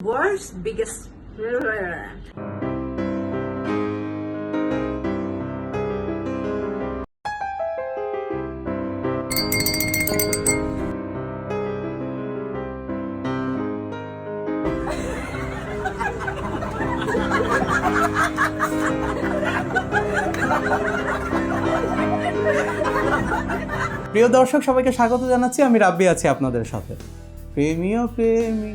World's biggest. প্রিয় দর্শক সবাইকে স্বাগত জানাচ্ছি। আমি রাব্বি আছি আপনাদের সাথে। প্রেমীয় প্রেমী।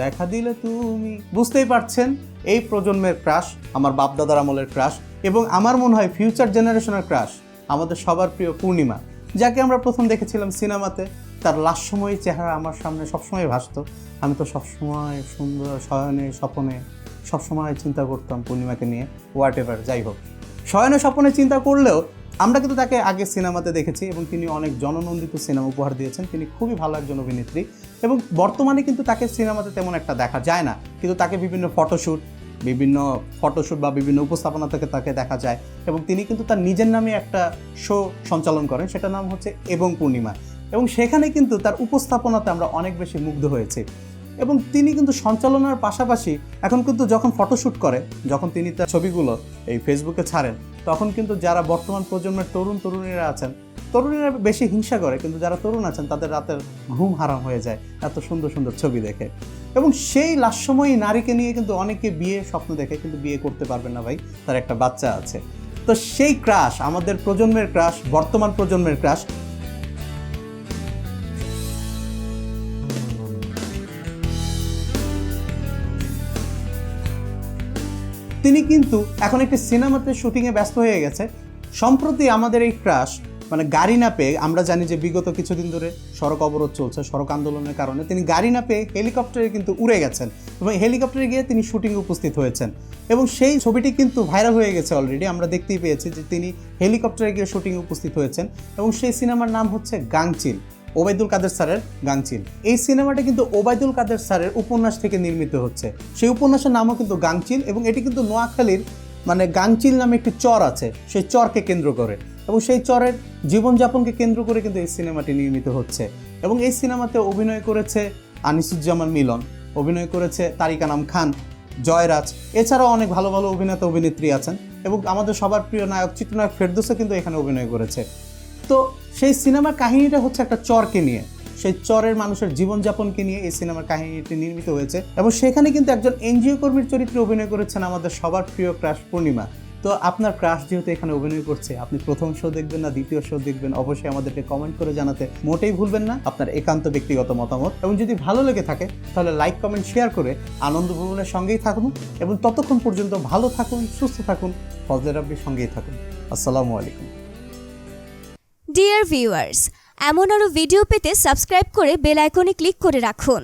দেখা দিলে তুমি। বুঝতেই পারছেন, এই প্রজন্মের ক্রাশ আমার বাপদাদার আমলের ক্রাশ এবং আমার মনে হয় ফিউচার জেনারেশনের ক্রাশ আমাদের সবার প্রিয় পূর্ণিমা, যাকে আমরা প্রথম দেখেছিলাম সিনেমাতে। তার লাস্যময়ী চেহারা আমার সামনে সবসময় ভাসতো। আমি তো সবসময় সুন্দর, শয়নে, স্বপনে সবসময় চিন্তা করতাম পূর্ণিমাকে নিয়ে হোয়াট এভার যাই হোক। শয়নে, স্বপনে চিন্তা করলেও আমরা কিন্তু তাকে আগে সিনেমাতে দেখেছি এবং তিনি অনেক জননন্দিত সিনেমা উপহার দিয়েছেন। তিনি খুবই ভালো একজন অভিনেত্রী এবং বর্তমানে কিন্তু তাকে সিনেমাতে তেমন একটা দেখা যায় না। কিন্তু তাকে বিভিন্ন ফটোশ্যুট বিভিন্ন ফটোশ্যুট বা বিভিন্ন উপস্থাপনা থেকে তাকে দেখা যায় এবং তিনি কিন্তু তার নিজের নামে একটা শো সঞ্চালন করেন, সেটার নাম হচ্ছে এবং পূর্ণিমা। এবং সেখানে কিন্তু তার উপস্থাপনাতে আমরা অনেক বেশি মুগ্ধ হয়েছি। এবং তিনি কিন্তু সঞ্চালনার পাশাপাশি এখন কিন্তু যখন ফটোশ্যুট করে, যখন তিনি তার ছবিগুলো এই ফেসবুকে ছাড়েন, তখন কিন্তু যারা বর্তমান প্রজন্মের তরুণ তরুণীরা আছেন, তরুণীরা বেশি হিংসা করে, কিন্তু যারা তরুণ আছেন, তাদের রাতের ঘুম হারাম হয়ে যায় এত সুন্দর সুন্দর ছবি দেখে। এবং সেই লাস্যময়ী নারীকে নিয়ে কিন্তু অনেকে বিয়ে স্বপ্ন দেখে, কিন্তু বিয়ে করতে পারবে না ভাই, তার একটা বাচ্চা আছে। তো সেই ক্রাশ আমাদের প্রজন্মের ক্রাশ বর্তমান প্রজন্মের ক্রাশ তিনি কিন্তু এখন একটি সিনেমাতে শুটিংয়ে ব্যস্ত হয়ে গেছে। সম্প্রতি আমাদের এই ক্রাশ মানে গাড়ি না পেয়ে, আমরা জানি যে বিগত কিছুদিন ধরে সড়ক অবরোধ চলছে, সড়ক আন্দোলনের কারণে, তিনি গাড়ি না পেয়ে হেলিকপ্টারে কিন্তু উড়ে গেছেন এবং হেলিকপ্টারে গিয়ে তিনি শুটিংয়ে উপস্থিত হয়েছেন। এবং সেই ছবিটি কিন্তু ভাইরাল হয়ে গেছে অলরেডি আমরা দেখতেই পেয়েছি যে তিনি হেলিকপ্টারে গিয়ে শুটিংয়ে উপস্থিত হয়েছেন। এবং সেই সিনেমার নাম হচ্ছে গাংচিল। ওবায়দুল কাদের স্যারের গাংচিল এই সিনেমাটা কিন্তু ওবায়দুল কাদের স্যারের উপন্যাস থেকে নির্মিত হচ্ছে। সেই উপন্যাসের নামও কিন্তু গাংচিল এবং এটি কিন্তু নোয়াখালীর মানে গাংচিল নামে একটি চর আছে, সেই চরকে কেন্দ্র করে। এবং সেই চরের জীবনযাপনকে কেন্দ্র করে কিন্তু এই সিনেমাটি নির্মিত হচ্ছে। এবং এই সিনেমাতে অভিনয় করেছে আনিসুজ্জামান মিলন, অভিনয় করেছে তারিকা নাম খান, জয়রাজ। এছাড়াও অনেক ভালো ভালো অভিনেতা অভিনেত্রী আছেন এবং আমাদের সবার প্রিয় নায়ক চিত্রনায়ক ফেরদৌসও কিন্তু এখানে অভিনয় করেছে। তো সেই সিনেমার কাহিনীটা হচ্ছে একটা চরকে নিয়ে, সেই চরের মানুষের জীবনযাপনকে নিয়ে এই সিনেমার কাহিনীটি নির্মিত হয়েছে। এবং সেখানে কিন্তু একজন এনজিও কর্মীর চরিত্রে অভিনয় করেছেন আমাদের সবার প্রিয় ক্রাশ পূর্ণিমা। তো আপনার ক্রাশ যেহেতু এখানে অভিনয় করছে, আপনি প্রথম শো দেখবেন না, দ্বিতীয় শো দেখবেন, অবশ্যই আমাদেরকে কমেন্ট করে জানাতে মোটেই ভুলবেন না আপনার একান্ত ব্যক্তিগত মতামত। এবং যদি ভালো লেগে থাকে, তাহলে লাইক কমেন্ট শেয়ার করে আনন্দ ভ্রমণের সঙ্গেই থাকুন। এবং ততক্ষণ পর্যন্ত ভালো থাকুন, সুস্থ থাকুন ফজলে রাব্বির সঙ্গেই থাকুন। আসসালামু আলাইকুম। ডিয়ার ভিউয়ার্স এমন আরও ভিডিও পেতে সাবস্ক্রাইব করে বেল আইকনে ক্লিক করে রাখুন।